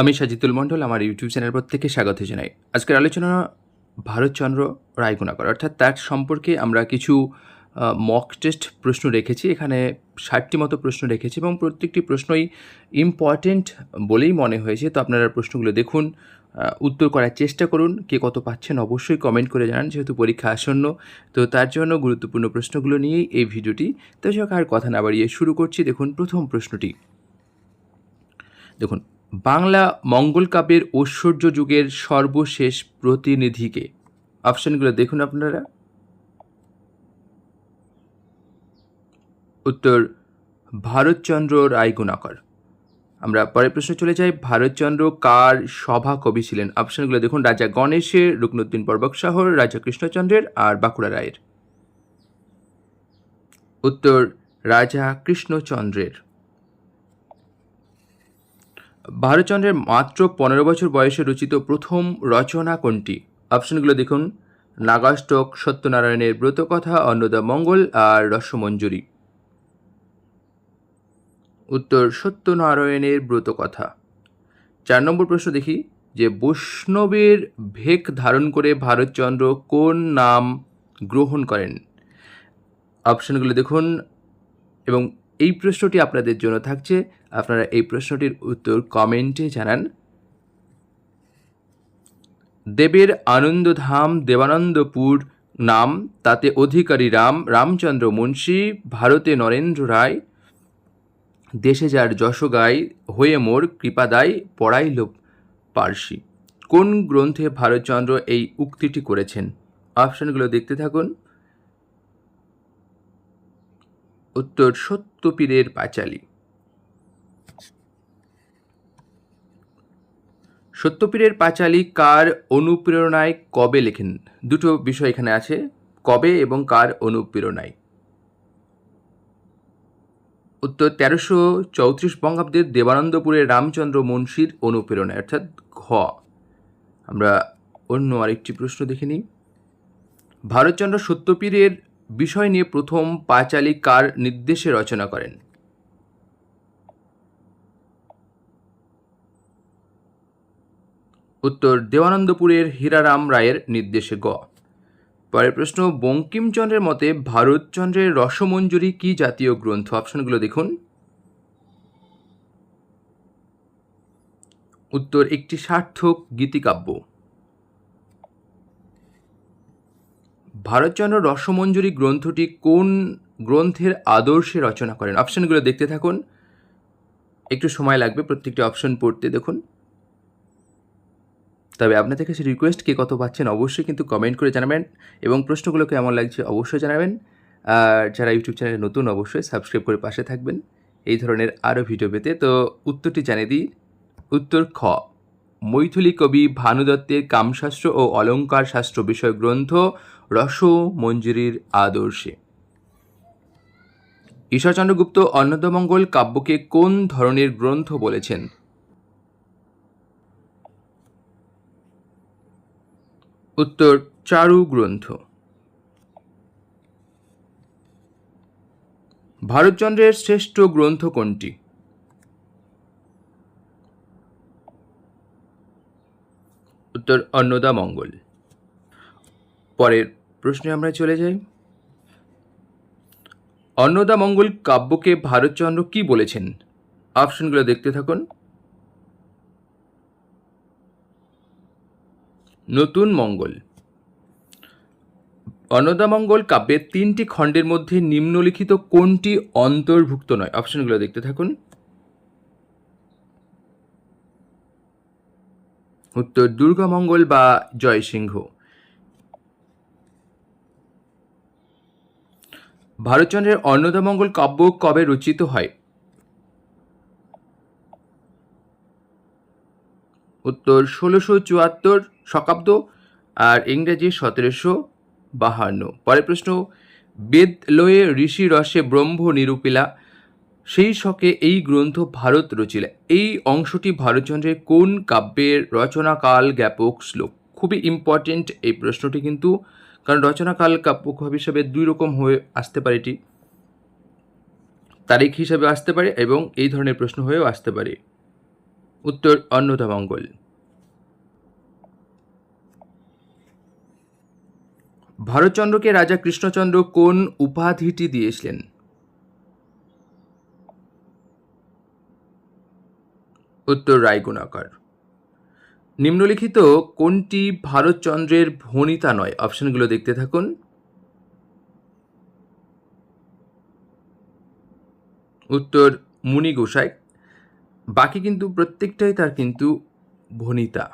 আমি সাজিতুল মণ্ডল, আমার YouTube channel প্রত্যেকে স্বাগত জানাই। আজকের আলোচনা ভারতচন্দ্র রায়গুণাকর অর্থাৎ তার সম্পর্কে আমরা কিছু মক টেস্ট প্রশ্ন রেখেছি। এখানে ষাটটি মতো প্রশ্ন রেখেছি এবং প্রত্যেকটি প্রশ্নই ইম্পর্টেন্ট বলেই মনে হয়েছে। তো আপনারা প্রশ্নগুলো দেখুন উত্তর করার চেষ্টা করুন। কে কত পাচ্ছেন অবশ্যই কমেন্ট করে জানান, যেহেতু পরীক্ষা আসন্ন। তো তার জন্য গুরুত্বপূর্ণ প্রশ্নগুলো নিয়েই এই ভিডিওটি। তো যাক আর কথা না বাড়িয়ে শুরু করছি। দেখুন, প্রথম প্রশ্নটি। দেখুন বাংলা মঙ্গল কাব্যের ঐশ্বর্য যুগের সর্বশেষ প্রতিনিধিকে। অপশনগুলো দেখুন আপনারা। উত্তর, ভারতচন্দ্র রায়গুণাকর। আমরা পরের প্রশ্ন চলে যাই। ভারতচন্দ্র কার সভা কবি ছিলেন? অপশনগুলো দেখুন। রাজা গণেশের রুকনুদ্দিন পর্বক শাহর, রাজা কৃষ্ণচন্দ্রের আর বাঁকুড়া রায়ের। উত্তর, রাজা কৃষ্ণচন্দ্রের। ভারতচন্দ্রের মাত্র পনেরো বছর বয়সে রচিত প্রথম রচনা কোনটি? অপশনগুলো দেখুন। নাগাষ্টক সত্যনারায়ণের ব্রতকথা, অন্নদা মঙ্গল আর রসমঞ্জুরি। উত্তর, সত্যনারায়ণের ব্রতকথা। চার নম্বর প্রশ্ন দেখি, যে বৈষ্ণবের ভেক ধারণ করে ভারতচন্দ্র কোন নাম গ্রহণ করেন? অপশনগুলো দেখুন এবং এই প্রশ্নটি আপনাদের জন্য থাকছে। আপনারা এই প্রশ্নটির উত্তর কমেন্টে জানান। দেবের আনন্দধাম দেবানন্দপুর নাম, তাতে অধিকারী রাম, রামচন্দ্র মুন্সী, ভারতে নরেন্দ্র রায়, দেশে যার যশগায় হয়ে মোর কৃপাদায় পড়াইল পার্সি। কোন গ্রন্থে ভারতচন্দ্র এই উক্তিটি করেছেন? অপশনগুলো দেখতে থাকুন। উত্তর সত্যপীরের পাঁচালী। সত্যপীরের পাঁচালী কার অনুপ্রেরণায় কবে লেখেন? দুটো বিষয় এখানে আছে, কবে এবং কার অনুপ্রেরণায়। উত্তর তেরোশো চৌত্রিশ বঙ্গাব্দের দেবানন্দপুরের রামচন্দ্র মুন্সির অনুপ্রেরণায়, অর্থাৎ ঘ। আমরা অন্য আরেকটি প্রশ্ন দেখে নিই। ভারতচন্দ্র সত্যপীরের বিষয় নিয়ে প্রথম পাঁচালী কার নির্দেশে রচনা করেন? উত্তর, দেওয়ানন্দপুরের হীরারাম রায়ের নির্দেশে গ। পরের প্রশ্ন, বঙ্কিমচন্দ্রের মতে ভারতচন্দ্রের রসমঞ্জুরি কি জাতীয় গ্রন্থ? অপশনগুলো দেখুন। উত্তর, একটি সার্থক গীতিকাব্য। ভারতচন্দ্র রসমঞ্জুরি গ্রন্থটি কোন গ্রন্থের আদর্শে রচনা করেন? অপশনগুলো দেখতে থাকুন। একটু সময় লাগবে, প্রত্যেকটি অপশন পড়তে দেখুন। তবে আপনাদের কাছে রিকোয়েস্ট কে কত পাচ্ছেন অবশ্যই কিন্তু কমেন্ট করে জানাবেন এবং প্রশ্নগুলো কেমন লাগছে অবশ্যই জানাবেন। আর যারা ইউটিউব চ্যানেলে নতুন অবশ্যই সাবস্ক্রাইব করে পাশে থাকবেন। এই ধরনের আরও ভিডিও পেতে। তো উত্তরটি জানিয়ে দিই। উত্তর খ, মৈথিলী কবি ভানুদত্তের কামশাস্ত্র ও অলঙ্কার শাস্ত্র বিষয় গ্রন্থ রস মঞ্জুরির আদর্শে। ঈশ্বরচন্দ্রগুপ্ত অন্নদমঙ্গল কাব্যকে কোন ধরনের গ্রন্থ বলেছেন? উত্তর, চারু গ্রন্থ। ভারতচন্দ্রের শ্রেষ্ঠ গ্রন্থ কোনটি? উত্তর অন্নদা মঙ্গল পরের প্রশ্নে আমরা চলে যাই। অন্নদা মঙ্গল কাব্যকে ভারতচন্দ্র কি বলেছেন? অপশনগুলো দেখতে থাকুন। নতুন মঙ্গল। অন্নদামঙ্গল কাব্যের তিনটি খণ্ডের মধ্যে নিম্নলিখিত কোনটি অন্তর্ভুক্ত নয়? অপশনগুলো দেখতে থাকুন। উত্তর দুর্গামঙ্গল বা জয়সিংহ। ভারতচন্দ্রের অন্নদামঙ্গল কাব্য কবে রচিত হয়? উত্তর ষোলোশো চুয়াত্তর শকাব্দ আর ইংরেজি সতেরোশো বাহান্ন। পরের প্রশ্ন বেদ লয়ে ঋষি রসে ব্রহ্ম নিরূপিলা, সেই শকে এই গ্রন্থ ভারত রচিলা। এই অংশটি ভারতচন্দ্রের কোন কাব্যের রচনাকাল জ্ঞাপক শ্লোক? খুবই ইম্পর্টেন্ট এই প্রশ্নটি কিন্তু কারণ রচনাকাল কাব্য হিসাবে দুই রকম হয়ে আসতে পারে এটি। তারিখ হিসাবে আসতে পারে এবং এই ধরনের প্রশ্ন হয়েও আসতে পারে। উত্তর অন্নদামঙ্গল ভারতচন্দ্রকে রাজা কৃষ্ণচন্দ্র কোন উপাধিটি দিয়েছিলেন? উত্তর, রায়গুণাকর। নিম্নলিখিত কোনটি ভারতচন্দ্রের ভণিতা নয়? অপশনগুলো দেখতে থাকুন। উত্তর, মুনি গোসাই। বাকি কিন্তু প্রত্যেকটাই তার কিন্তু ভণিতা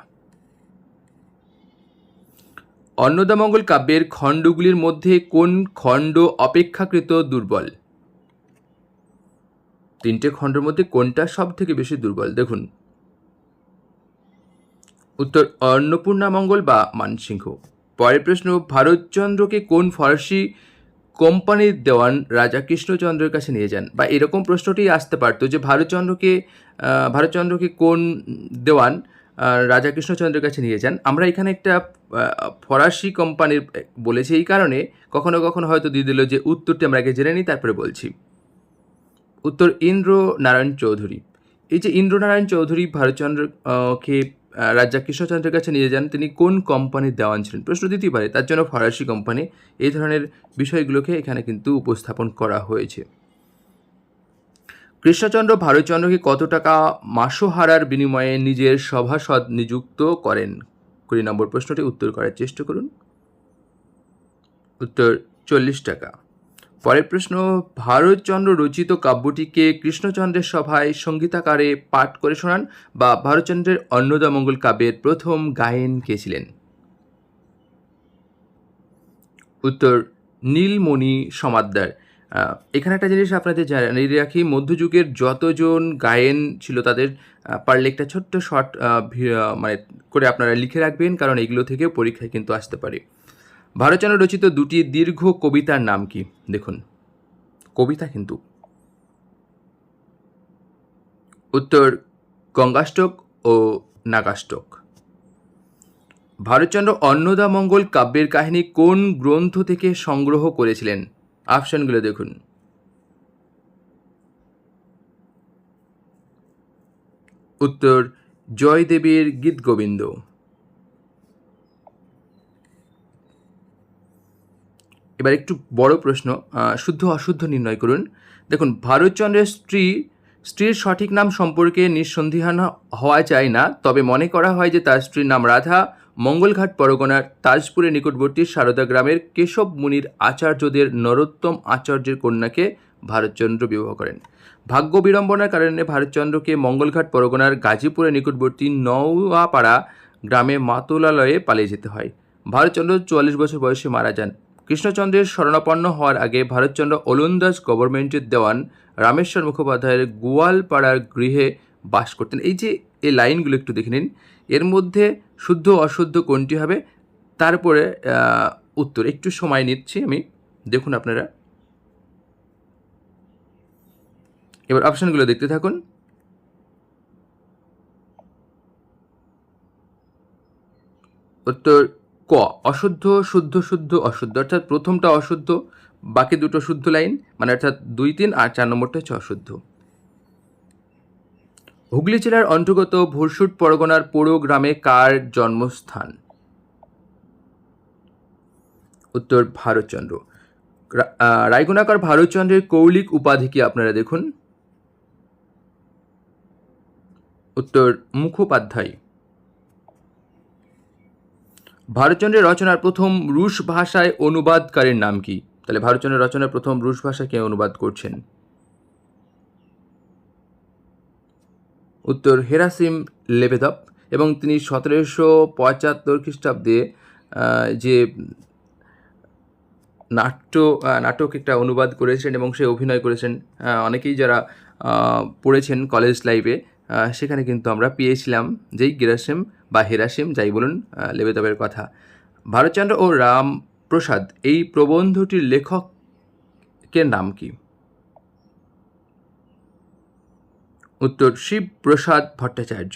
অন্নদামঙ্গল কাব্যের খণ্ডগুলির মধ্যে কোন খণ্ড অপেক্ষাকৃত দুর্বল? তিনটে খণ্ডের মধ্যে কোনটা সব থেকে বেশি দুর্বল? দেখুন উত্তর অন্নপূর্ণা মঙ্গল বা মানসিংহ পরের প্রশ্ন ভারতচন্দ্রকে কোন ফরাসি কোম্পানির দেওয়ান রাজা কৃষ্ণচন্দ্রের কাছে নিয়ে যান? বা এরকম প্রশ্নটি আসতে পারতো যে ভারতচন্দ্রকে ভারতচন্দ্রকে কোন দেওয়ান রাজা কৃষ্ণচন্দ্রের কাছে নিয়ে যান? আমরা এখানে একটা ফরাসি কোম্পানির বলেছি এই কারণে কখনো কখনো হয়তো দিয়ে দিল যে উত্তরটি আমরা আগে জেনে নিই তারপরে বলছি। উত্তর ইন্দ্র নারায়ণ চৌধুরী। এই যে ইন্দ্রনারায়ণ চৌধুরী ভারতচন্দ্র আহ, কে আহ, রাজা কৃষ্ণচন্দ্রের কাছে নিয়ে যান। তিনি কোন কোম্পানির দেওয়ান ছিলেন? প্রশ্ন দিতেই পারে, তার জন্য ফরাসি কোম্পানি এই ধরনের বিষয়গুলোকে এখানে কিন্তু উপস্থাপন করা হয়েছে। কৃষ্ণচন্দ্র ভারতচন্দ্রকে কত টাকা মাসোহারার বিনিময়ে নিজের সভাসদ নিযুক্ত করেন? কুড়ি নম্বর প্রশ্নটি, উত্তর করার চেষ্টা করুন। উত্তর, চল্লিশ টাকা। পরের প্রশ্ন, ভারতচন্দ্র রচিত কাব্যটিকে কৃষ্ণচন্দ্রের সভায় সঙ্গীতাকারে পাঠ করে শোনান বা ভারতচন্দ্রের অন্নদামঙ্গল কাব্যের প্রথম গায়েন কে ছিলেন? উত্তর, নীলমণি সমাদ্দার। এখানে একটা জিনিস আপনাদের জানিয়ে রাখি, মধ্যযুগের যতজন গায়েন ছিল তাদের পারলে একটা ছোট্ট শর্ট মানে করে আপনারা লিখে রাখবেন, কারণ এগুলো থেকে পরীক্ষায় কিন্তু আসতে পারে। ভারতচন্দ্র রচিত দুটি দীর্ঘ কবিতার নাম কি? দেখুন। কবিতা কিন্তু উত্তর, গঙ্গাষ্টক ও নাগাষ্টক। ভারতচন্দ্র অন্নদামঙ্গল কাব্যের কাহিনী কোন গ্রন্থ থেকে সংগ্রহ করেছিলেন? অপশনগুলো দেখুন। উত্তর, জয়দেবের গীত গোবিন্দ এবার একটু বড় প্রশ্ন শুদ্ধ অশুদ্ধ নির্ণয় করুন। দেখুন, ভারতচন্দ্রের স্ত্রী, স্ত্রীর সঠিক নাম সম্পর্কে নিঃসন্দিহান হওয়া যায় না, তবে মনে করা হয় যে তার স্ত্রীর নাম রাধা, মঙ্গলঘাট পরগনার তাজপুরের নিকটবর্তী সারদা গ্রামের কেশব মুনির আচার্যদের নরোত্তম আচার্যের কন্যাকে ভারতচন্দ্র বিবাহ করেন। ভাগ্য বিড়ম্বনার কারণে ভারতচন্দ্রকে মঙ্গলঘাট পরগনার গাজীপুরের নিকটবর্তী নওয়াপাড়া গ্রামে মাতুলালয়ে পালিয়ে যেতে হয়। ভারতচন্দ্র চুয়াল্লিশ বছর বয়সে মারা যান। কৃষ্ণচন্দ্রের শরণাপন্ন হওয়ার আগে ভারতচন্দ্র ওলন্দাজ গভর্নমেন্টের দেওয়ান রামেশ্বর মুখোপাধ্যায়ের গোয়ালপাড়ার গৃহে বাস করতেন। এই যে এই লাইনগুলো একটু দেখে নিন। এর মধ্যে শুদ্ধ অশুদ্ধ কোনটি হবে? তারপরে উত্তর। একটু সময় নিচ্ছি আমি। দেখুন আপনারা। এবার অপশনগুলো দেখতে থাকুন। উত্তর অশুদ্ধ, শুদ্ধ শুদ্ধ, অশুদ্ধ, অর্থাৎ প্রথমটা অশুদ্ধ, বাকি দুটো শুদ্ধ লাইন মানে অর্থাৎ দুই, তিন আর চার নম্বরটা হচ্ছে অশুদ্ধ। হুগলি জেলার অন্তর্গত ভরসুট পরগনার পোড়ো গ্রামে কার জন্মস্থান? উত্তর, ভারতচন্দ্র। রায়গুণাকার ভারতচন্দ্রের কৌলিক উপাধি কি আপনারা দেখুন? উত্তর, মুখোপাধ্যায়। ভারতচন্দ্রের রচনার প্রথম রুশ ভাষায় অনুবাদকারীর নাম কি? তাহলে ভারতচন্দ্রের রচনার প্রথম রুশ ভাষায় কে অনুবাদ করছেন? উত্তর, হেরাসিম লেবেদপ এবং তিনি সতেরোশো পঁচাত্তর খ্রিস্টাব্দে যে নাট্য নাটক একটা অনুবাদ করেছেন এবং সে অভিনয় করেছেন অনেকেই যারা পড়েছেন কলেজ লাইফে সেখানে কিন্তু আমরা পেয়েছিলাম যেই গিরাসিম বা হেরাসিম যাই বলুন লেবেদবের কথা। ভারতচন্দ্র ও রাম প্রসাদ এই প্রবন্ধটির লেখকের নাম কি? উত্তর শিব প্রসাদ ভট্টাচার্য।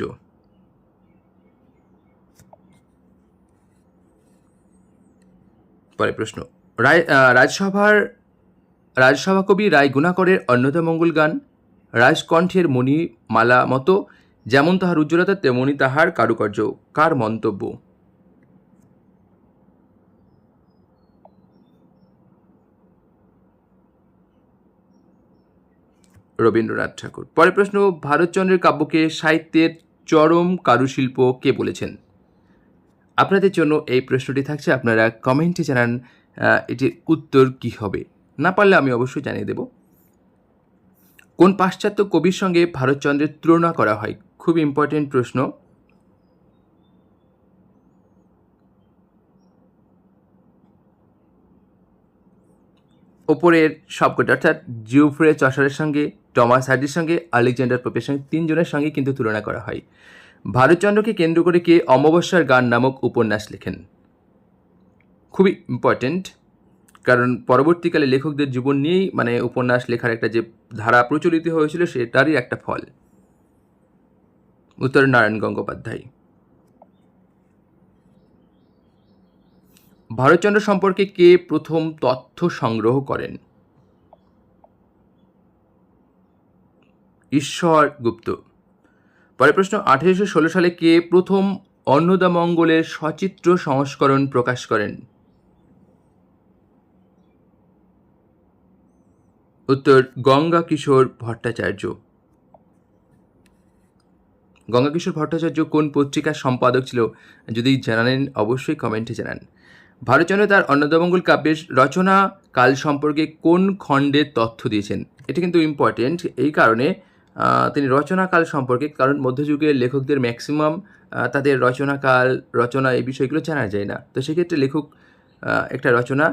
পরে প্রশ্ন, রায় রাজসভার রাজসভা কবি রায় গুণাকরের অন্নদামঙ্গল গান, রাজকণ্ঠের মণিমালা মতো যেমন তাহার উজ্জ্বলতা, তেমনি তাহার কারুকার্য, কার মন্তব্য? রবীন্দ্রনাথ ঠাকুর। পরের প্রশ্ন, ভারতচন্দ্রের কাব্যকে সাহিত্যের চরম কারুশিল্প কে বলেছেন? আপনাদের জন্য এই প্রশ্নটি থাকছে, আপনারা কমেন্টে জানান এটির উত্তর কি হবে। না পারলে আমি অবশ্যই জানিয়ে দেব। কোন পাশ্চাত্য কবির সঙ্গে ভারতচন্দ্রের তুলনা করা হয়? খুব ইম্পর্টেন্ট প্রশ্ন। ওপরের সবকটা, অর্থাৎ জিওফ্রে চসারের সঙ্গে, টমাস হার্ডির সঙ্গে, আলেকজান্ডার পোপের সঙ্গে, তিনজনের সঙ্গে কিন্তু তুলনা করা হয়। ভারতচন্দ্রকে কেন্দ্র করে কে অমাবস্যার গান নামক উপন্যাস লেখেন? খুবই ইম্পর্ট্যান্ট কারণ পরবর্তীকালে লেখকদের জীবন নিয়েই মানে উপন্যাস লেখার একটা যে ধারা প্রচলিত হয়েছিল, সেটারই একটা ফল। উত্তর নারায়ণ গঙ্গোপাধ্যায়। ভারতচন্দ্র সম্পর্কে কে প্রথম তথ্য সংগ্রহ করেন? ঈশ্বর গুপ্ত। পরের প্রশ্ন, আঠেরোশো ষোলো সালে কে প্রথম অন্নদামঙ্গলের সচিত্র সংস্করণ প্রকাশ করেন? উত্তর গঙ্গা কিশোর ভট্টাচার্য। গঙ্গা কিশোর ভট্টাচার্য কোন পত্রিকার সম্পাদক ছিল, যদি জানালেন অবশ্যই কমেন্টে জানান। ভারতচন্দ্র তার অন্নদামঙ্গল কাব্যের রচনা কাল সম্পর্কে কোন খণ্ডের তথ্য দিয়েছেন? এটা কিন্তু ইম্পর্টেন্ট এই কারণে তিনি রচনাকাল সম্পর্কে, কারণ মধ্যযুগের লেখকদের ম্যাক্সিমাম তাদের রচনাকাল রচনা এই বিষয়গুলো জানা যায় না। তো সেক্ষেত্রে লেখক একটা রচনা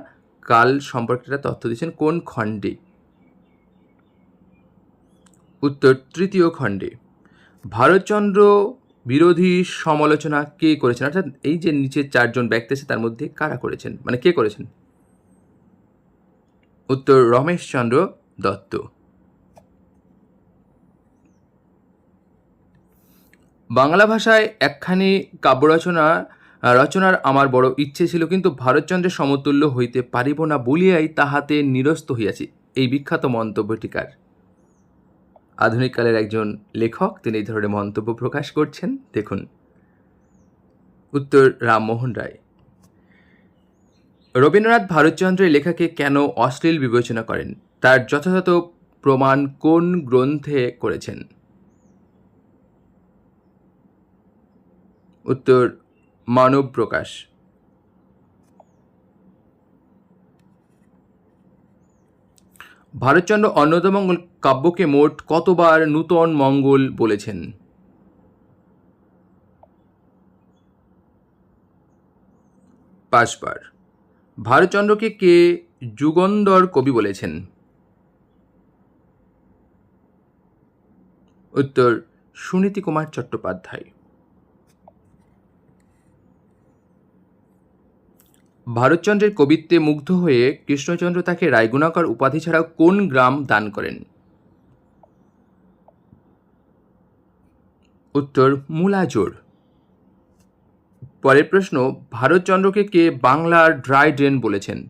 কাল সম্পর্কে একটা তথ্য দিয়েছেন, কোন খণ্ডে? উত্তর, তৃতীয় খণ্ডে। ভারতচন্দ্র বিরোধী সমালোচনা কে করেছেন? অর্থাৎ এই যে নিচে চারজন ব্যক্তি আছে, তার মধ্যে কারা করেছেন? মানে কে করেছেন? উত্তর, রমেশচন্দ্র দত্ত। বাংলা ভাষায় একখানি কাব্য রচনা, রচনার আমার বড় ইচ্ছে ছিল, কিন্তু ভারতচন্দ্রের সমতুল্য হইতে পারিব না বলিয়াই তাহাতে নিরস্ত হইয়াছি। এই বিখ্যাত মন্তব্যটিকার আধুনিককালের একজন লেখক, তিনি এই ধরনের মন্তব্য প্রকাশ করছেন। দেখুন। উত্তর, রামমোহন রায়। রবীন্দ্রনাথ ভারতচন্দ্রের লেখাকে কেন অশ্লীল বিবেচনা করেন? তার যথাযথ প্রমাণ কোন গ্রন্থে করেছেন? উত্তর মানব প্রকাশ ভারতচন্দ্র অন্নদামঙ্গল কাব্যকে মোট কতবার নূতন মঙ্গল বলেছেন? পাঁচবার। ভারতচন্দ্রকে কে যুগন্ধর কবি বলেছেন? উত্তর, সুনীতি কুমার চট্টোপাধ্যায়। ভারতচন্দ্রের কবিত্বে মুগ্ধ হয়ে কৃষ্ণচন্দ্র তাকে রায়গুণাকর উপাধি ছাড়া কোন গ্রাম দান করেন? উত্তর, মূলাজোর। পরের প্রশ্ন, ভারতচন্দ্রকে কে বাংলার ড্রাই ড্রেন বলেছেন?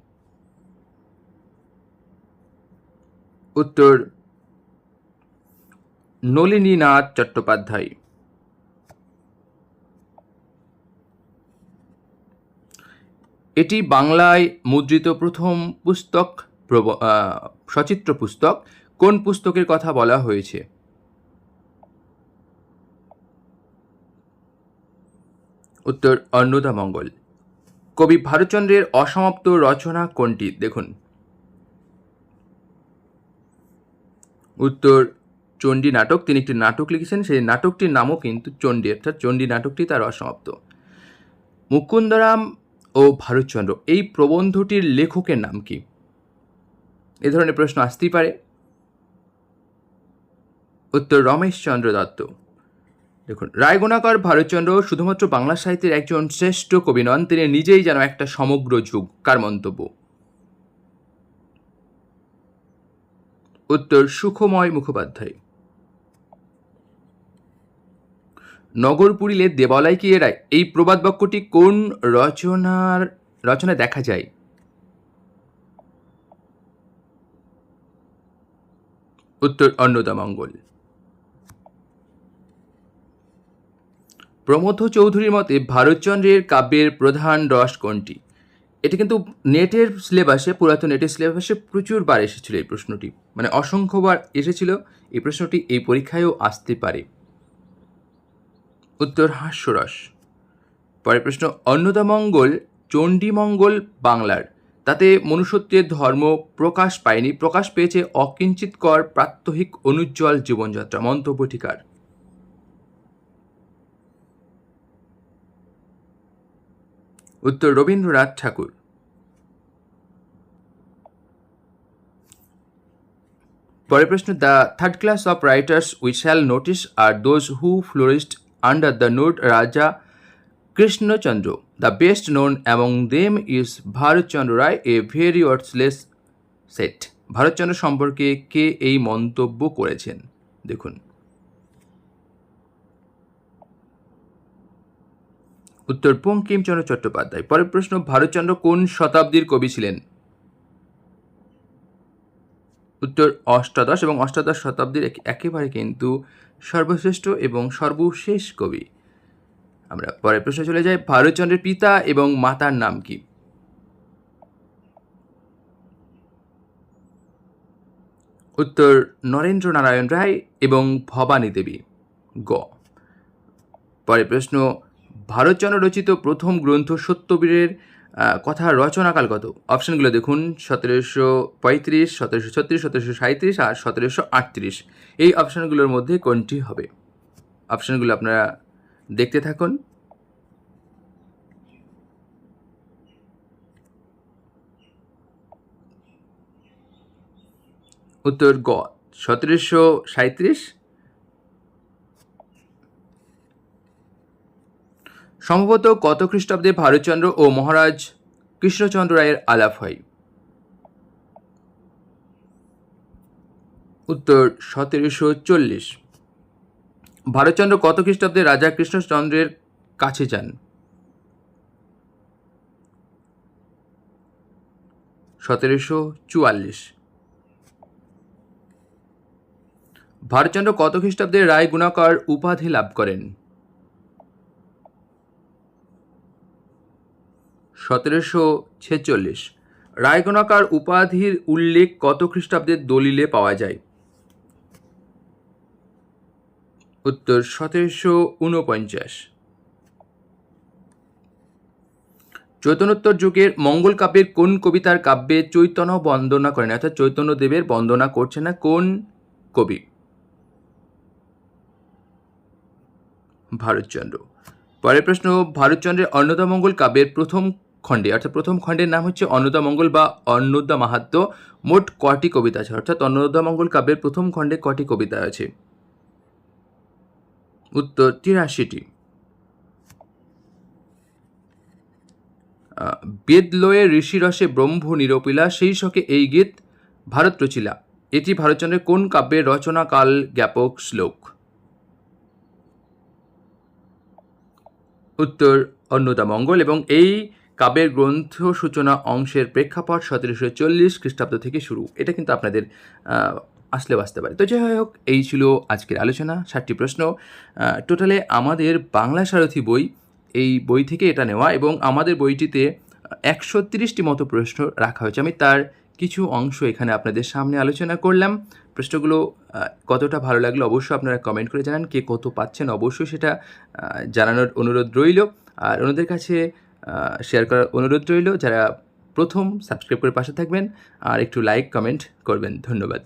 উত্তর, নলিনীনাথ চট্টোপাধ্যায়। এটি বাংলায় মুদ্রিত প্রথম পুস্তক সচিত্র পুস্তক। কোন পুস্তকের কথা বলা হয়েছে? উত্তর, অন্নদা মঙ্গল। কবি ভারতচন্দ্রের অসমাপ্ত রচনা কোনটি? দেখুন। উত্তর, চণ্ডী নাটক। তিনি একটি নাটক লিখেছেন। সেই নাটকটির নামও কিন্তু চণ্ডী, অর্থাৎ চণ্ডী নাটকটি তার অসমাপ্ত। মুকুন্দরাম ও ভারতচন্দ্র, এই প্রবন্ধটির লেখকের নাম কি? এ ধরনের প্রশ্ন আসতেই পারে। উত্তর, রমেশচন্দ্র দত্ত। দেখুন, রায়গুণাকর ভারতচন্দ্র শুধুমাত্র বাংলা সাহিত্যের একজন শ্রেষ্ঠ কবি নন, তিনি নিজেই যেন একটা সমগ্র যুগ কার মন্তব্য। উত্তর, সুখময় মুখোপাধ্যায়। নগর পুরিলে দেবালয় কি এড়ায় এই প্রবাদ বাক্যটি কোন রচনার, রচনায় দেখা যায়? উত্তর অন্নদামঙ্গল প্রমথ চৌধুরীর মতে ভারতচন্দ্রের কাব্যের প্রধান রস কোনটি? এটা কিন্তু নেটের সিলেবাসে পুরাতন নেটের সিলেবাসে প্রচুরবার এসেছিল এই প্রশ্নটি। মানে অসংখ্যবার এসেছিল এই প্রশ্নটি এই পরীক্ষায়ও আসতে পারে। উত্তর হাস্যরস। পরের প্রশ্ন অন্নদামঙ্গল চণ্ডীমঙ্গল বাংলার। তাতে মনুষ্যত্বের ধর্ম প্রকাশ পায়নি, প্রকাশ পেয়েছে অকিঞ্চিতকর প্রাত্যহিক অনুজ্জ্বল জীবনযাত্রা, মন্তব্য ঠিকার। উত্তর, রবীন্দ্রনাথ ঠাকুর। পরের প্রশ্ন, the third class of writers we shall notice are those who flourished under the note Raja Krishnachandra the best known among them is Bharatchandra Ray a very wordless set Bharatchandra সম্পর্কে কে এই মন্তব্য করেছেন? দেখুন। উত্তর বঙ্কিমচন্দ্র চট্টোপাধ্যায়। পরের প্রশ্ন, ভারতচন্দ্র কোন শতাব্দীর কবি ছিলেন? উত্তর অষ্টাদশ এবং অষ্টাদশ শতাব্দীর একেবারে কিন্তু সর্বশ্রেষ্ঠ এবং সর্বশেষ কবি। আমরা পরের প্রশ্ন চলে যাই। ভারতচন্দ্রের পিতা এবং মাতার নাম কি? উত্তর নরেন্দ্র নারায়ণ রায় এবং ভবানী দেবী। গ। পরের প্রশ্ন, ভারতচন্দ্র রচিত প্রথম গ্রন্থ সত্যবীরের কথা রচনাকাল কত? অপশনগুলো দেখুন, সতেরোশো পঁয়ত্রিশ, সতেরোশো ছত্রিশ, সতেরোশো সাঁত্রিশ আর সতেরোশো আটত্রিশ। এই অপশানগুলোর মধ্যে কোনটি হবে? অপশানগুলো আপনারা দেখতে থাকুন। উত্তর গ, সতেরোশো সাঁত্রিশ সম্ভবত কত খ্রিস্টাব্দে ভারতচন্দ্র ও মহারাজ কৃষ্ণচন্দ্র রায়ের আলাপ হয়? উত্তর, সতেরোশো চল্লিশ। ভারতচন্দ্র কত খ্রিস্টাব্দে রাজা কৃষ্ণচন্দ্রের কাছে যান? সতেরোশো চুয়াল্লিশ। ভারতচন্দ্র কত খ্রিস্টাব্দে রায় গুণাকর উপাধি লাভ করেন? সতেরোশো ছেচল্লিশ। রায়গণাকার উপাধির উল্লেখ কত খ্রিস্টাব্দের দলিলে পাওয়া যায়? উত্তর, সতেরোশো উনপঞ্চাশ। চৈতন্যোত্তর যুগের মঙ্গল কাব্যের কোন কবিতার কাব্যে চৈতন্য বন্দনা করেন? অর্থাৎ চৈতন্য দেবের বন্দনা করছে না কোন কবি? ভারতচন্দ্র। পরের প্রশ্ন, ভারতচন্দ্রের অন্নদামঙ্গল কাব্যের প্রথম খণ্ডে। অর্থাৎ প্রথম খণ্ডের নাম হচ্ছে অন্নদামঙ্গল বা অন্নদা মাহাত্ম মোট কটি কবিতা আছে? অর্থাৎ অন্নদামঙ্গল কাব্যের প্রথম খণ্ডে কটি কবিতা আছে? উত্তর তিরাশিটি। বেদলয়ে ঋষিরসে ব্রহ্ম নিরপিলা, সেই শকে এই গীত ভারত রচিলা। এটি ভারতচন্দ্রের কোন কাব্যের রচনাকাল জ্ঞাপক শ্লোক? উত্তর অন্নদামঙ্গল এবং এই কাব্যের গ্রন্থ সূচনা অংশের প্রেক্ষাপট সতেরোশো চল্লিশ খ্রিস্টাব্দ থেকে শুরু। এটা কিন্তু আপনাদের আসলে বাঁচতে পারে। তো যাই হোক, এই ছিল আজকের আলোচনা, ষাটটি প্রশ্ন। টোটালে আমাদের বাংলা সারথি বই, এই বই থেকে এটা নেওয়া এবং আমাদের বইটিতে একশো তিরিশটি মতো প্রশ্ন রাখা হয়েছে। আমি তার কিছু অংশ এখানে আপনাদের সামনে আলোচনা করলাম। প্রশ্নগুলো কতটা ভালো লাগল অবশ্যই আপনারা কমেন্ট করে জানান। কে কত পাচ্ছেন অবশ্যই সেটা জানানোর অনুরোধ রইল। আর ওনাদের কাছে শেয়ার করার অনুরোধ রইল। যারা প্রথম সাবস্ক্রাইব করে পাশে থাকবেন। আর একটু লাইক কমেন্ট করবেন। ধন্যবাদ।